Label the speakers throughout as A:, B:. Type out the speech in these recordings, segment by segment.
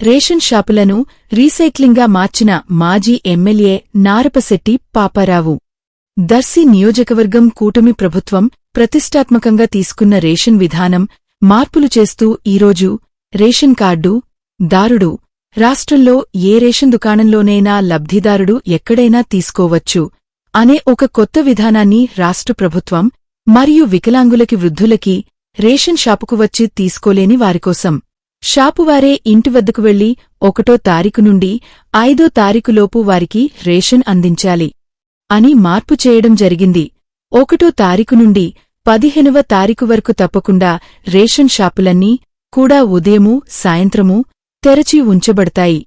A: Ration షాపులను రీసైక్లింగ్గా మార్చిన మాజీ MLA Narapasetti Paparao. Darsi నియోజకవర్గం కూటమి ప్రభుత్వం ప్రతిష్టాత్మకంగా తీసుకున్న రేషన్ విధానం మార్పులు చేస్తూ ఈరోజు రేషన్ కార్డు దారుడు రాష్ట్రంలో ఏ రేషన్ దుకాణంలోనైనా లబ్ధిదారుడు ఎక్కడైనా తీసుకోవచ్చు అనే ఒక కొత్త విధానాన్ని రాష్ట్ర ప్రభుత్వం మరియు వికలాంగులకి వృద్ధులకి రేషన్ షాపుకు వచ్చి తీసుకోలేని వారికోసం షాపువారే ఇంటి వద్దకు వెళ్ళి ఒకటో తారీఖు నుండి ఐదో తారీఖులోపు వారికి రేషన్ అందించాలి అని మార్పు చేయడం జరిగింది. ఒకటో తారీఖు నుండి పదిహేనవ తారీఖు వరకు తప్పకుండా రేషన్ షాపులన్నీ కూడా ఉదయమూ సాయంత్రమూ తెరచి ఉంచబడతాయి.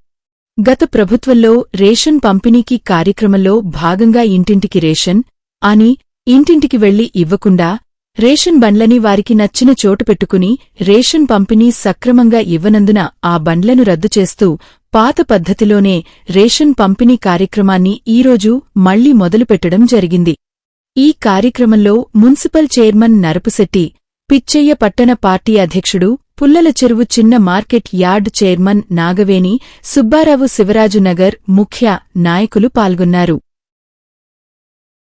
A: గత ప్రభుత్వంలో రేషన్ పంపిణీకి కార్యక్రమంలో భాగంగా ఇంటింటికి రేషన్ అని ఇంటింటికి వెళ్ళి ఇవ్వకుండా రేషన్ బండ్లని వారికి నచ్చిన చోటు పెట్టుకుని రేషన్ పంపిణీ సక్రమంగా ఇవ్వనందున ఆ బండ్లను రద్దు చేస్తూ పాత పద్ధతిలోనే రేషన్ పంపిణీ కార్యక్రమాన్ని ఈరోజు మళ్ళీ మొదలుపెట్టడం జరిగింది. ఈ కార్యక్రమంలో మున్సిపల్ చైర్మన్ నరపుశెట్టి పిచ్చయ్య పట్టణ పార్టీ అధ్యక్షుడు పుల్లల చెరువు చిన్న market yard chairman Nagaveni Subbarao Shivarajunagar ముఖ్య నాయకులు పాల్గొన్నారు.